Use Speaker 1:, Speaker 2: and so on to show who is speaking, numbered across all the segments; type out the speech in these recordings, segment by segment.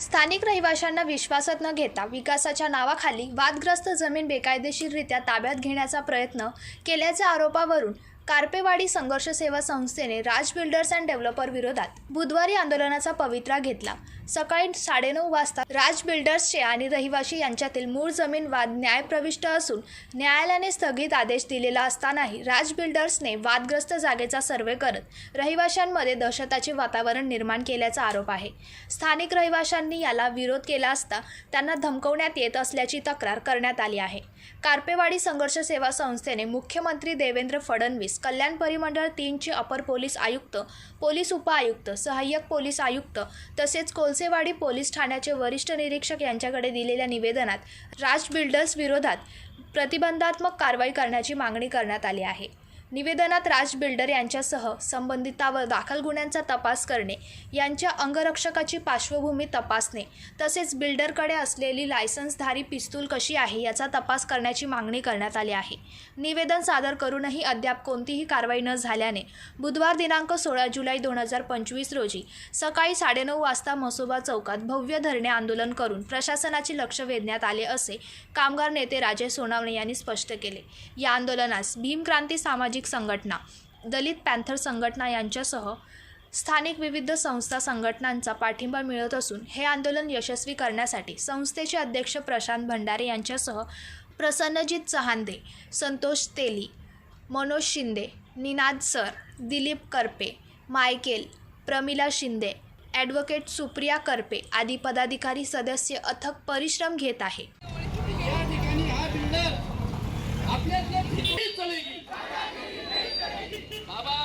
Speaker 1: स्थानिक रहिवाशांना विश्वासात न घेता विकासाच्या नावाखाली वादग्रस्त जमीन बेकायदेशीररित्या ताब्यात घेण्याचा प्रयत्न केल्याच्या आरोपावरून कार्पेवाडी संघर्ष सेवा संस्थेने राज बिल्डर्स अँड डेव्हलपर विरोधात बुधवारी आंदोलनाचा पवित्रा घेतला. सकाळी साडेनऊ वाजता राज बिल्डर्सचे आणि रहिवाशी यांच्यातील मूळ जमीन वाद न्यायप्रविष्ट असून न्यायालयाने स्थगित आदेश दिलेला असतानाही राज बिल्डर्सने वादग्रस्त जागेचा सर्वे करत रहिवाशांमध्ये दहशताचे वातावरण निर्माण केल्याचा आरोप आहे. स्थानिक रहिवाशांनी याला विरोध केला असता त्यांना धमकवण्यात येत असल्याची तक्रार करण्यात आली आहे. कार्पेवाडी संघर्ष सेवा संस्थेने मुख्यमंत्री देवेंद्र फडणवीस कल्याण परिमंडळ तीनचे अपर पोलीस आयुक्त पोलीस उपआयुक्त सहाय्यक पोलीस आयुक्त तसेच कोल कोलसेवाडी पोलीस ठाण्याचे वरिष्ठ निरीक्षक यांच्याकडे दिलेल्या निवेदनात राज बिल्डर्स विरोधात प्रतिबंधात्मक कारवाई करण्याची मागणी करण्यात आली आहे. निवेदनात राज बिल्डर यांच्यासह संबंधितावर दाखल गुन्ह्यांचा तपास करणे यांच्या अंगरक्षकाची पार्श्वभूमी तपासणे तसेच बिल्डरकडे असलेली लायसन्सधारी पिस्तूल कशी आहे याचा तपास करण्याची मागणी करण्यात आली आहे. निवेदन सादर करूनही अद्याप कोणतीही कारवाई न झाल्याने बुधवार दिनांक सोळा जुलै दोन हजार पंचवीस रोजी सकाळी साडेनऊ वाजता मसोबा चौकात भव्य धरणे आंदोलन करून प्रशासनाचे लक्ष वेधण्यात आले असे कामगार नेते राजे सोनावणे यांनी स्पष्ट केले. या आंदोलनास भीमक्रांती सामाजिक संघटना दलित पॅन्थर संघटना यांच्यासह स्थानिक विविध संस्था संघटनांचा पाठिंबा मिळत असून हे आंदोलन यशस्वी करण्यासाठी संस्थेचे अध्यक्ष प्रशांत भंडारे यांच्यासह Prasannajit Chahande Santosh Teli Manoj Shinde Ninad sir Dilip Karpe Michael Pramila Shinde advocate Supriya Karpe आदी पदाधिकारी सदस्य अथक परिश्रम घेत आहे
Speaker 2: या ठिकाणी हा बिल्डर आपल्यातल्या भीती चढेगी बाबा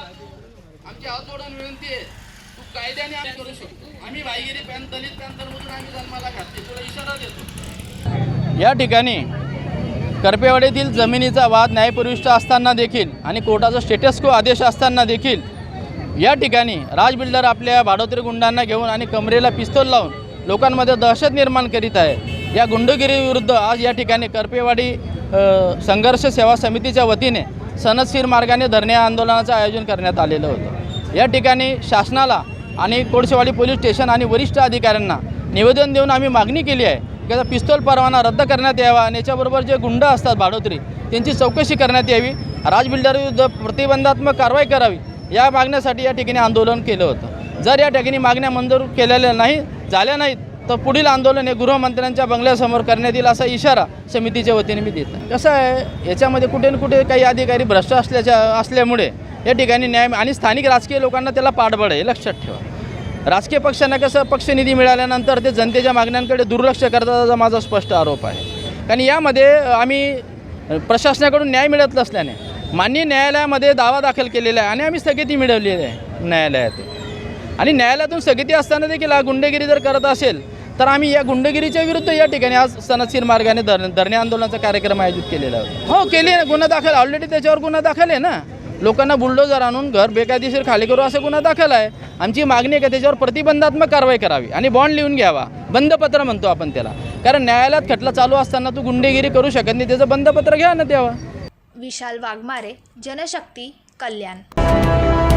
Speaker 2: आमची हात जोडून विनंती आहे तू कायद्याने आम्ही करू शकतो. आम्ही भाईगिरी पॅन दलित पॅन्थरमधून आम्ही जन्माला घातले तुला इशारा देतो.
Speaker 3: या ठिकाणी करपेवाडीतील जमिनीचा वाद न्यायप्रविष्ट असताना देखील आणि कोर्टाचा स्टेटस को आदेश असताना देखील. या ठिकाणी राज बिल्डर आपल्या भाडोत्री गुंडांना घेऊन आणि कमरेला पिस्तोल लावून लोकांमध्ये दहशत निर्माण करीत आहे. या गुंडगिरीविरुद्ध आज या ठिकाणी करपेवाडी संघर्ष सेवा समितीच्या वतीने सनदशीर मार्गाने धरणे आंदोलनाचं आयोजन करण्यात आलेलं होतं. या ठिकाणी शासनाला आणि कोळसेवाडी पोलीस स्टेशन आणि वरिष्ठ अधिकाऱ्यांना निवेदन देऊन आम्ही मागणी केली आहे की आता पिस्तोल परवाना रद्द करण्यात यावा आणि याच्याबरोबर जे गुंड असतात भाडोत्री त्यांची चौकशी करण्यात यावी. राज बिल्डरविरुद्ध प्रतिबंधात्मक कारवाई करावी या मागण्यासाठी या ठिकाणी आंदोलन केलं होतं. जर या ठिकाणी मागण्या मंजूर केलेल्या नाही झाल्या नाहीत तर पुढील आंदोलन हे गृहमंत्र्यांच्या बंगल्यासमोर करण्यात येईल असा इशारा समितीच्या वतीने मी देत आहे कसं आहे याच्यामध्ये कुठे ना कुठे काही अधिकारी भ्रष्ट असल्याच्या असल्यामुळे या ठिकाणी न्याय आणि स्थानिक राजकीय लोकांना त्याला पाठबळ आहे लक्षात ठेवा. राजकीय पक्षांना कसं पक्षनिधी मिळाल्यानंतर ते जनतेच्या मागण्यांकडे दुर्लक्ष करताचा माझा स्पष्ट आरोप आहे. कारण यामध्ये आम्ही प्रशासनाकडून न्याय मिळत नसल्याने माननीय न्यायालयामध्ये दावा दाखल केलेला आहे आणि आम्ही स्थगिती मिळवलेली आहे न्यायालयात आणि न्यायालयातून स्थगिती असताना देखील हा गुंडगिरी जर करत असेल तर आम्ही या गुंडगिरीच्या विरुद्ध या ठिकाणी आज सनदशीर मार्गाने धर धरणे आंदोलनाचा कार्यक्रम आयोजित केलेला होता. हो केली आहे गुन्हा दाखल ऑलरेडी त्याच्यावर गुन्हा दाखल आहे ना. लोकांना बुलडोजर आणून घर बेकायदेशीर खाली करू असं गुन्हा दाखल आहे. आमची मागणी आहे का त्याच्यावर प्रतिबंधात्मक कारवाई करावी आणि बॉन्ड लिहून घ्यावा. बंदपत्र म्हणतो आपण त्याला. कारण न्यायालयात खटला चालू असताना तू गुंडेगिरी करू शकत नाही त्याचं बंदपत्र घ्या ना तेव्हा.
Speaker 1: विशाल वाघमारे जनशक्ती कल्याण.